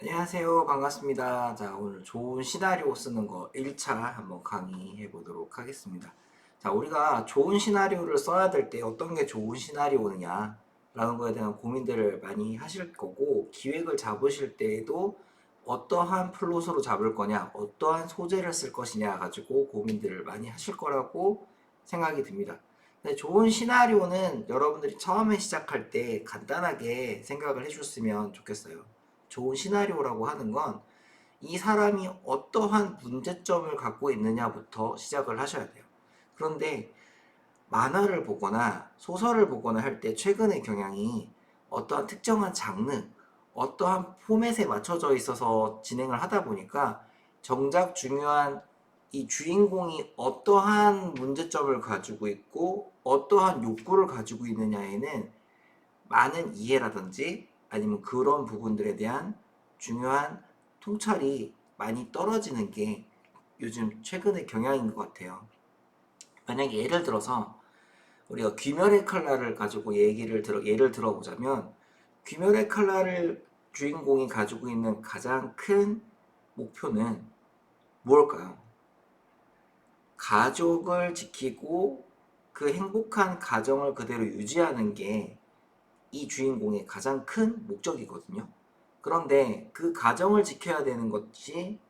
안녕하세요. 반갑습니다. 자, 오늘 좋은 시나리오 쓰는 거 1차 한번 강의해 보도록 하겠습니다. 자, 우리가 좋은 시나리오를 써야 될 때 어떤 게 좋은 시나리오느냐 라는 거에 대한 고민들을 많이 하실 거고 기획을 잡으실 때에도 어떠한 플롯으로 잡을 거냐, 어떠한 소재를 쓸 것이냐 가지고 고민들을 많이 하실 거라고 생각이 듭니다. 근데 좋은 시나리오는 여러분들이 처음에 시작할 때 간단하게 생각을 해줬으면 좋겠어요. 좋은 시나리오라고 하는 건 이 사람이 어떠한 문제점을 갖고 있느냐부터 시작을 하셔야 돼요. 그런데 만화를 보거나 소설을 보거나 할 때 최근의 경향이 어떠한 특정한 장르, 어떠한 포맷에 맞춰져 있어서 진행을 하다 보니까 정작 중요한 이 주인공이 어떠한 문제점을 가지고 있고 어떠한 욕구를 가지고 있느냐에는 많은 이해라든지 아니면 그런 부분들에 대한 중요한 통찰이 많이 떨어지는 게 요즘 최근의 경향인 것 같아요. 만약에 예를 들어서 우리가 귀멸의 칼날을 가지고 얘기를 들어 예를 들어보자면 귀멸의 칼날을 주인공이 가지고 있는 가장 큰 목표는 무엇일까요? 가족을 지키고 그 행복한 가정을 그대로 유지하는 게 이 주인공의 가장 큰 목적이거든요. 그런데 그 가정을 지켜야 되는 것이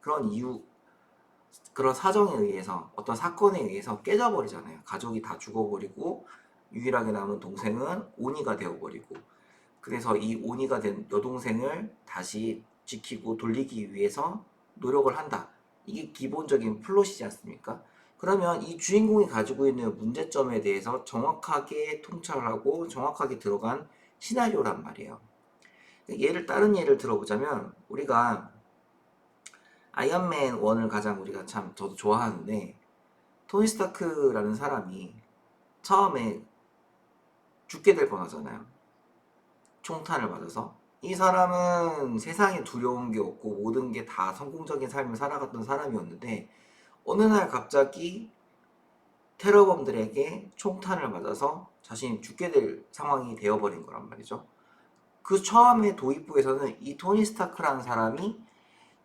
그런 이유, 그런 사정에 의해서 어떤 사건에 의해서 깨져버리잖아요. 가족이 다 죽어버리고 유일하게 남은 동생은 오니가 되어버리고 그래서 이 오니가 된 여동생을 다시 지키고 돌리기 위해서 노력을 한다. 이게 기본적인 플롯이지 않습니까? 그러면 이 주인공이 가지고 있는 문제점에 대해서 정확하게 통찰하고 정확하게 들어간 시나리오란 말이에요. 예를 다른 예를 들어보자면 우리가 아이언맨 1을 가장 우리가 참 저도 좋아하는데 토니 스타크라는 사람이 처음에 죽게 될 뻔하잖아요. 총탄을 맞아서 이 사람은 세상에 두려운 게 없고 모든 게 다 성공적인 삶을 살아갔던 사람이었는데 어느 날 갑자기 테러범들에게 총탄을 맞아서 자신이 죽게 될 상황이 되어버린 거란 말이죠. 그 처음에 도입부에서는 이 토니 스타크라는 사람이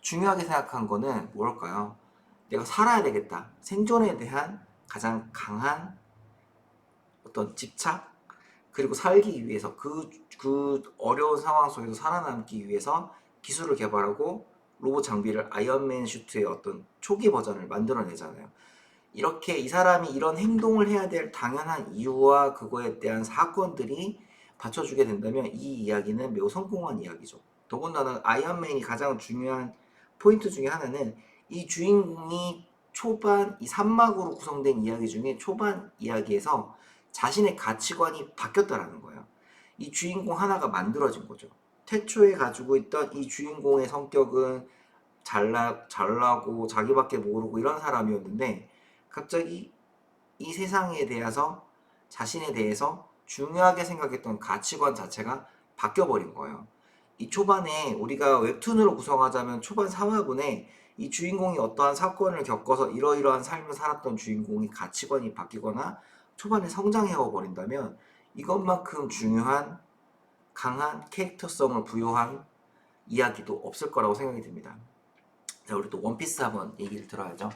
중요하게 생각한 거는 뭘까요? 내가 살아야 되겠다. 생존에 대한 가장 강한 어떤 집착 그리고 살기 위해서 그, 그 어려운 상황 속에서 살아남기 위해서 기술을 개발하고 로봇 장비를 아이언맨 슈트의 어떤 초기 버전을 만들어내잖아요. 이렇게 이 사람이 이런 행동을 해야 될 당연한 이유와 그거에 대한 사건들이 받쳐주게 된다면 이 이야기는 매우 성공한 이야기죠. 더군다나 아이언맨이 가장 중요한 포인트 중에 하나는 이 주인공이 초반 이 3막으로 구성된 이야기 중에 초반 이야기에서 자신의 가치관이 바뀌었다라는 거예요. 이 주인공 하나가 만들어진 거죠. 태초에 가지고 있던 이 주인공의 성격은 잘나, 잘나고 자기밖에 모르고 이런 사람이었는데 갑자기 이 세상에 대해서 자신에 대해서 중요하게 생각했던 가치관 자체가 바뀌어 버린 거예요. 이 초반에 우리가 웹툰으로 구성하자면 초반 3화분에 이 주인공이 어떠한 사건을 겪어서 이러이러한 삶을 살았던 주인공이 가치관이 바뀌거나 초반에 성장해버 버린다면 이것만큼 중요한 강한 캐릭터성을 부여한 이야기도 없을 거라고 생각이 듭니다. 자, 우리 또 원피스 한번 얘기를 들어야죠.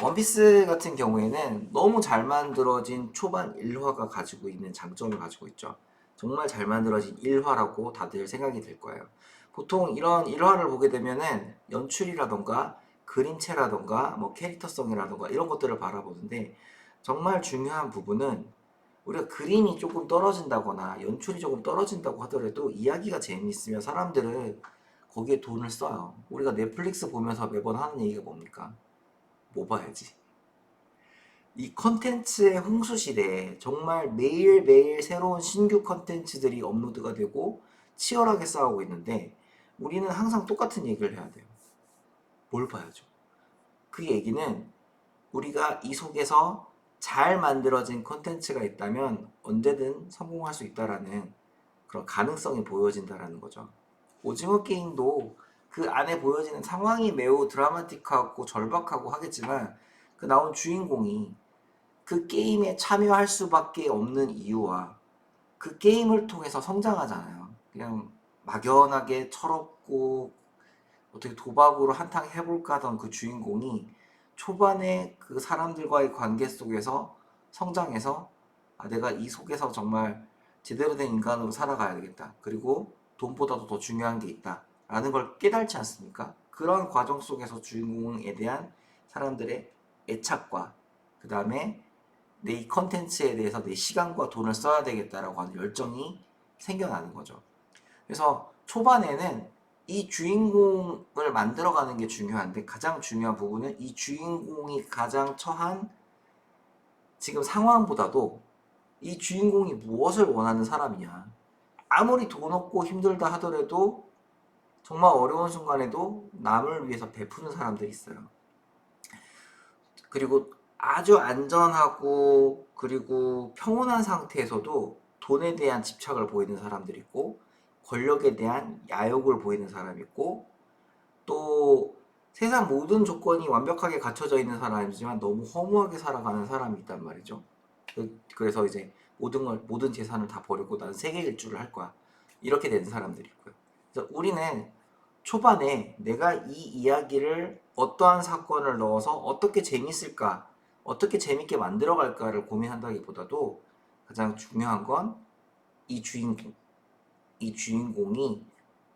원피스 같은 경우에는 너무 잘 만들어진 초반 1화가 가지고 있는 장점을 가지고 있죠. 정말 잘 만들어진 1화라고 다들 생각이 들 거예요. 보통 이런 1화를 보게 되면은 연출이라던가 그림체라던가 뭐 캐릭터성이라던가 이런 것들을 바라보는데 정말 중요한 부분은 우리가 그림이 조금 떨어진다거나 연출이 조금 떨어진다고 하더라도 이야기가 재미있으면 사람들은 거기에 돈을 써요. 우리가 넷플릭스 보면서 매번 하는 얘기가 뭡니까? 뭐 봐야지. 이 컨텐츠의 홍수 시대에 정말 매일매일 새로운 신규 컨텐츠들이 업로드가 되고 치열하게 싸우고 있는데 우리는 항상 똑같은 얘기를 해야 돼요. 뭘 봐야죠? 그 얘기는 우리가 이 속에서 잘 만들어진 컨텐츠가 있다면 언제든 성공할 수 있다라는 그런 가능성이 보여진다라는 거죠. 오징어 게임도 그 안에 보여지는 상황이 매우 드라마틱하고 절박하고 하겠지만 그 나온 주인공이 그 게임에 참여할 수밖에 없는 이유와 그 게임을 통해서 성장하잖아요. 그냥 막연하게 철없고 어떻게 도박으로 한탕 해볼까 하던 그 주인공이 초반에 그 사람들과의 관계 속에서 성장해서 아, 내가 이 속에서 정말 제대로 된 인간으로 살아가야 되겠다. 그리고 돈보다도 더 중요한 게 있다. 라는 걸 깨달지 않습니까? 그런 과정 속에서 주인공에 대한 사람들의 애착과 그 다음에 내 이 컨텐츠에 대해서 내 시간과 돈을 써야 되겠다라고 하는 열정이 생겨나는 거죠. 그래서 초반에는 이 주인공을 만들어가는 게 중요한데 가장 중요한 부분은 이 주인공이 가장 처한 지금 상황보다도 이 주인공이 무엇을 원하는 사람이냐. 아무리 돈 없고 힘들다 하더라도 정말 어려운 순간에도 남을 위해서 베푸는 사람들이 있어요. 그리고 아주 안전하고 그리고 평온한 상태에서도 돈에 대한 집착을 보이는 사람들이 있고 권력에 대한 야욕을 보이는 사람이 있고 또 세상 모든 조건이 완벽하게 갖춰져 있는 사람이지만 너무 허무하게 살아가는 사람이 있단 말이죠. 그- 그래서 이제 모든 걸 모든 재산을 다 버리고 난 세계 일주를 할 거야. 이렇게 되는 사람들이 있고요. 그래서 우리는 초반에 내가 이 이야기를 어떠한 사건을 넣어서 어떻게 재밌을까, 어떻게 재밌게 만들어갈까를 고민한다기보다도 가장 중요한 건 이 주인공, 이 주인공이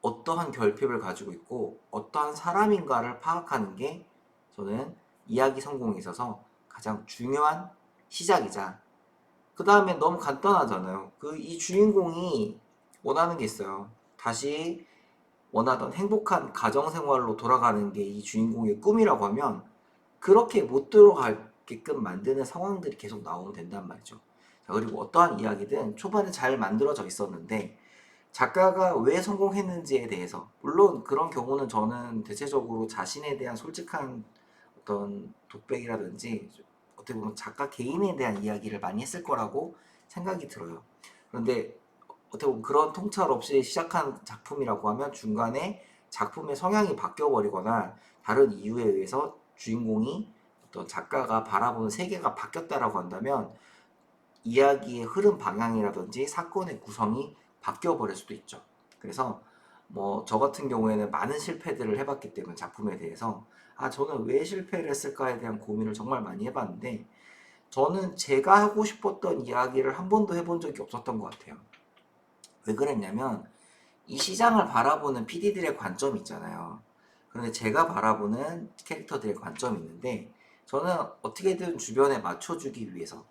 어떠한 결핍을 가지고 있고 어떠한 사람인가를 파악하는 게 저는 이야기 성공에 있어서 가장 중요한 시작이자 그 다음에 너무 간단하잖아요. 그 이 주인공이 원하는 게 있어요. 다시 원하던 행복한 가정 생활로 돌아가는 게 이 주인공의 꿈이라고 하면 그렇게 못 들어가게끔 만드는 상황들이 계속 나오면 된단 말이죠. 자, 그리고 어떠한 이야기든 초반에 잘 만들어져 있었는데 작가가 왜 성공했는지에 대해서 물론 그런 경우는 저는 대체적으로 자신에 대한 솔직한 어떤 독백이라든지 어떻게 보면 작가 개인에 대한 이야기를 많이 했을 거라고 생각이 들어요. 그런데 어떻게 보면 그런 통찰 없이 시작한 작품이라고 하면 중간에 작품의 성향이 바뀌어 버리거나 다른 이유에 의해서 주인공이 어떤 작가가 바라보는 세계가 바뀌었다라고 한다면 이야기의 흐름 방향이라든지 사건의 구성이 바뀌어 버릴 수도 있죠. 그래서 뭐 저 같은 경우에는 많은 실패들을 해봤기 때문에 작품에 대해서 아 저는 왜 실패를 했을까에 대한 고민을 정말 많이 해봤는데 저는 제가 하고 싶었던 이야기를 한 번도 해본 적이 없었던 것 같아요. 왜 그랬냐면 이 시장을 바라보는 PD들의 관점이 있잖아요. 그런데 제가 바라보는 캐릭터들의 관점이 있는데 저는 어떻게든 주변에 맞춰주기 위해서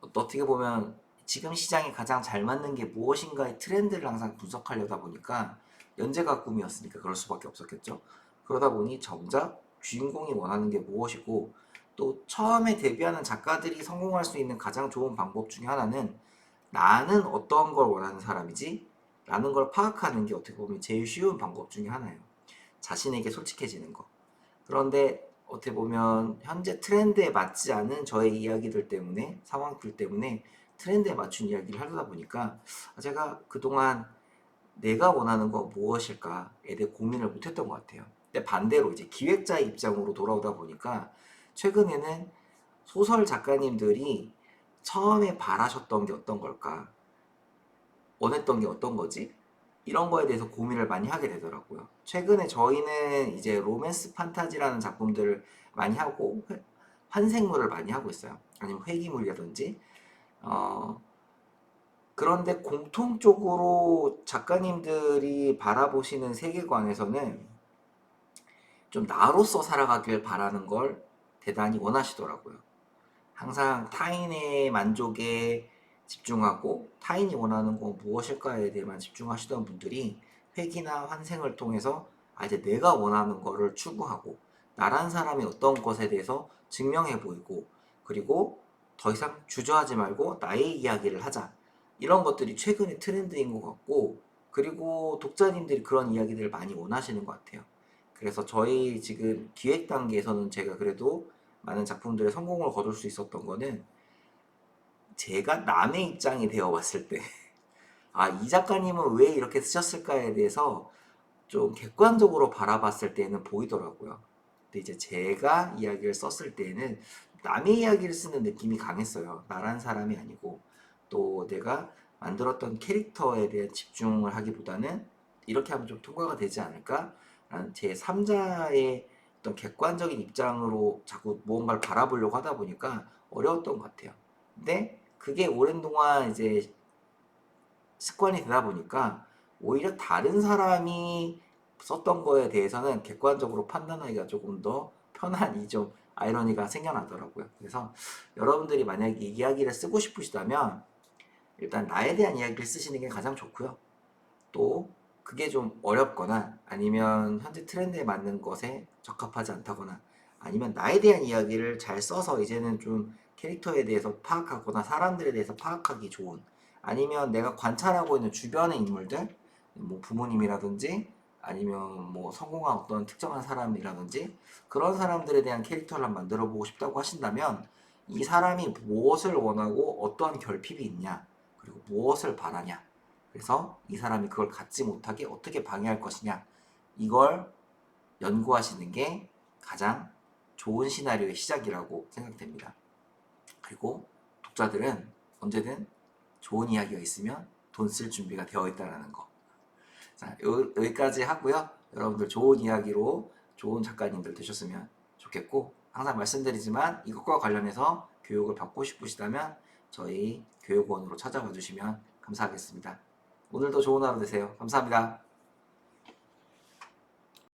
어떻게 보면 지금 시장에 가장 잘 맞는 게 무엇인가의 트렌드를 항상 분석하려다 보니까 연재가 꿈이었으니까 그럴 수밖에 없었겠죠. 그러다 보니 정작 주인공이 원하는 게 무엇이고 또 처음에 데뷔하는 작가들이 성공할 수 있는 가장 좋은 방법 중에 하나는 나는 어떤 걸 원하는 사람이지? 라는 걸 파악하는 게 어떻게 보면 제일 쉬운 방법 중에 하나예요. 자신에게 솔직해지는 거. 그런데 어떻게 보면 현재 트렌드에 맞지 않은 저의 이야기들 때문에 상황들 때문에 트렌드에 맞춘 이야기를 하다 보니까 제가 그동안 내가 원하는 건 무엇일까에 대해 고민을 못했던 것 같아요. 근데 반대로 이제 기획자의 입장으로 돌아오다 보니까 최근에는 소설 작가님들이 처음에 바라셨던 게 어떤 걸까? 원했던 게 어떤 거지? 이런 거에 대해서 고민을 많이 하게 되더라고요. 최근에 저희는 이제 로맨스 판타지라는 작품들을 많이 하고 회- 환생물을 많이 하고 있어요. 아니면 회기물이라든지. 어, 그런데 공통적으로 작가님들이 바라보시는 세계관에서는 좀 나로서 살아가길 바라는 걸 대단히 원하시더라고요. 항상 타인의 만족에 집중하고 타인이 원하는 건 무엇일까에 대해만 집중하시던 분들이 회기나 환생을 통해서 아 이제 내가 원하는 거를 추구하고 나란 사람이 어떤 것에 대해서 증명해 보이고 그리고 더 이상 주저하지 말고 나의 이야기를 하자 이런 것들이 최근의 트렌드인 것 같고 그리고 독자님들이 그런 이야기들을 많이 원하시는 것 같아요. 그래서 저희 지금 기획 단계에서는 제가 그래도 많은 작품들의 성공을 거둘 수 있었던 거는 제가 남의 입장이 되어 봤을 때, 아, 이 작가님은 왜 이렇게 쓰셨을까에 대해서 좀 객관적으로 바라봤을 때는 보이더라고요. 근데 이제 제가 이야기를 썼을 때는 남의 이야기를 쓰는 느낌이 강했어요. 나란 사람이 아니고, 또 내가 만들었던 캐릭터에 대한 집중을 하기보다는 이렇게 하면 좀 통과가 되지 않을까? 제 3자의 어떤 객관적인 입장으로 자꾸 무언가를 바라보려고 하다 보니까 어려웠던 것 같아요. 근데 그게 오랜 동안 이제 습관이 되다 보니까 오히려 다른 사람이 썼던 거에 대해서는 객관적으로 판단하기가 조금 더 편한 이좀 아이러니가 생겨나더라고요. 그래서 여러분들이 만약에 이 이야기를 쓰고 싶으시다면 일단 나에 대한 이야기를 쓰시는 게 가장 좋고요. 또 그게 좀 어렵거나 아니면 현재 트렌드에 맞는 것에 적합하지 않다거나 아니면 나에 대한 이야기를 잘 써서 이제는 좀 캐릭터에 대해서 파악하거나 사람들에 대해서 파악하기 좋은 아니면 내가 관찰하고 있는 주변의 인물들 뭐 부모님이라든지 아니면 뭐 성공한 어떤 특정한 사람이라든지 그런 사람들에 대한 캐릭터를 만들어 보고 싶다고 하신다면 이 사람이 무엇을 원하고 어떠한 결핍이 있냐 그리고 무엇을 바라냐 그래서 이 사람이 그걸 갖지 못하게 어떻게 방해할 것이냐 이걸 연구하시는 게 가장 좋은 시나리오의 시작이라고 생각됩니다. 그리고 독자들은 언제든 좋은 이야기가 있으면 돈 쓸 준비가 되어 있다는 거. 자, 요- 여기까지 하고요. 여러분들 좋은 이야기로 좋은 작가님들 되셨으면 좋겠고 항상 말씀드리지만 이것과 관련해서 교육을 받고 싶으시다면 저희 교육원으로 찾아와 주시면 감사하겠습니다. 오늘도 좋은 하루 되세요. 감사합니다.